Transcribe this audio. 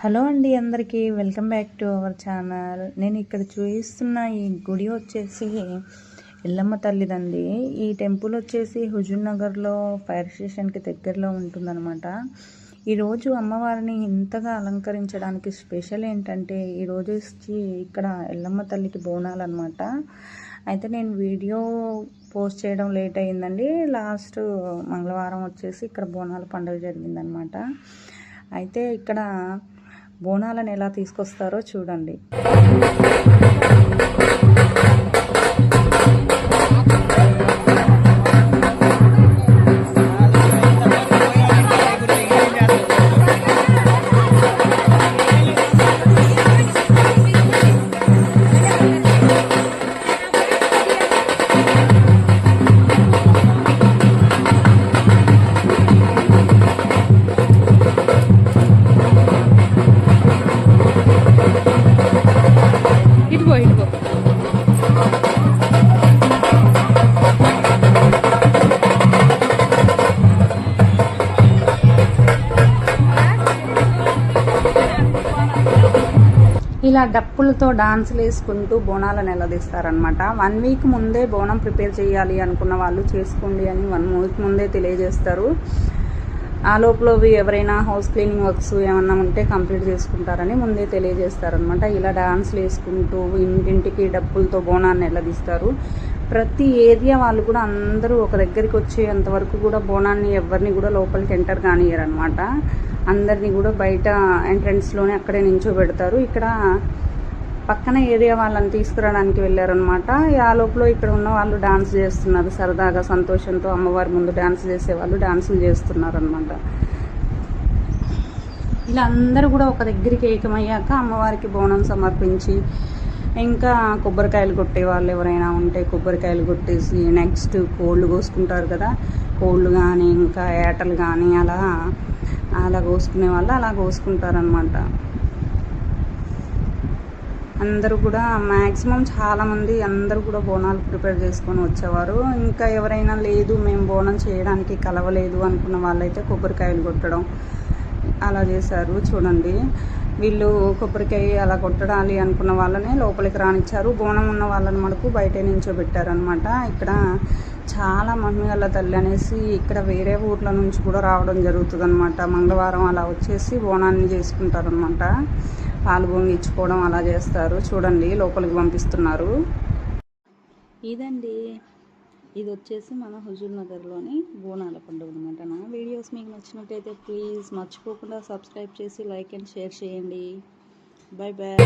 Hello అండి అందరికీ welcome back to our channel. నేను ఇక్కడ చూపిస్తున్న ఈ గుడి వచ్చేసి ఎల్లమ్మ తల్లిదండి ఈ టెంపుల్ వచ్చేసి హుజూర్ నగర్లో ఫైర్ స్టేషన్కి దగ్గరలో ఉంటుందన్నమాట. ఈరోజు అమ్మవారిని ఇంతగా అలంకరించడానికి స్పెషల్ ఏంటంటే ఈరోజు వచ్చి ఇక్కడ ఎల్లమ్మ తల్లికి బోనాలు అనమాట అయితే నేను వీడియో పోస్ట్ చేయడం లేట్ అయిందండి. లాస్ట్ మంగళవారం వచ్చేసి ఇక్కడ బోనాల పండుగ జరిగిందనమాట అయితే ఇక్కడ బోనాలను ఎలా తీసుకొస్తారో చూడండి. ఇటుపో ఇటుపో ఇలా డప్పులతో డాన్సులు వేసుకుంటూ బోనాలను నిలదీస్తారనమాట వన్ వీక్ ముందే బోనం ప్రిపేర్ చేయాలి అనుకున్న వాళ్ళు చేసుకోండి అని వన్ వీక్ ముందే తెలియజేస్తారు. ఆ లోపల ఎవరైనా హౌస్ క్లీనింగ్ వర్క్స్ ఏమన్నా ఉంటే కంప్లీట్ చేసుకుంటారని ముందే తెలియజేస్తారనమాట ఇలా డాన్స్లు వేసుకుంటూ ఇంటింటికి డప్పులతో బోనాన్ని నిలదీస్తారు ప్రతి ఏరియా వాళ్ళు కూడా అందరూ ఒక దగ్గరికి వచ్చేంత వరకు కూడా బోనాన్ని ఎవరిని కూడా లోపలికి ఎంటర్ కానియరనమాట అందరినీ కూడా బయట ఎంట్రన్స్లోనే అక్కడే నించోబెడతారు. ఇక్కడ పక్కన ఏరియా వాళ్ళని తీసుకురావడానికి వెళ్ళారనమాట ఆ లోపల ఇక్కడ ఉన్న వాళ్ళు డాన్స్ చేస్తున్నారు. సరదాగా సంతోషంతో అమ్మవారి ముందు డాన్స్ చేసేవాళ్ళు డాన్సులు చేస్తున్నారనమాట ఇలా అందరూ కూడా ఒక దగ్గరికి ఏకమయ్యాక అమ్మవారికి బోనం సమర్పించి ఇంకా కొబ్బరికాయలు కొట్టే వాళ్ళు ఎవరైనా ఉంటే కొబ్బరికాయలు కొట్టేసి నెక్స్ట్ కోళ్ళు కోసుకుంటారు కదా కోళ్ళు కానీ ఇంకా ఏటలు కానీ అలా అలా కోసుకునే వాళ్ళు అలా కోసుకుంటారనమాట అందరూ కూడా మ్యాక్సిమం చాలామంది అందరూ కూడా బోనాలు ప్రిపేర్ చేసుకొని వచ్చేవారు. ఇంకా ఎవరైనా లేదు మేము బోనం చేయడానికి కలవలేదు అనుకున్న వాళ్ళైతే కొబ్బరికాయలు కొట్టడం అలా చేశారు. చూడండి వీళ్ళు కొబ్బరికాయ అలా కొట్టడాలి అనుకున్న వాళ్ళనే లోపలికి రానిచ్చారు. బోనం ఉన్న వాళ్ళని మనకు బయట నించోబెట్టారనమాట ఇక్కడ చాలా మమ్మీ వాళ్ళ తల్లి అనేసి ఇక్కడ వేరే ఊర్ల నుంచి కూడా రావడం జరుగుతుంది అనమాట మంగళవారం అలా వచ్చేసి బోనాన్ని చేసుకుంటారనమాట పాలు పొంగిచ్చుకోవడం అలా చేస్తారు. చూడండి లోపలికి పంపిస్తున్నారు. ఇదండి. ఇది వచ్చేసి మన హుజూర్ నగర్లోని బోనాల పండుగ అనమాట నా. వీడియోస్ మీకు నచ్చినట్టయితే ప్లీజ్ మర్చిపోకుండా సబ్స్క్రైబ్ చేసి లైక్ అండ్ షేర్ చేయండి. Bye bye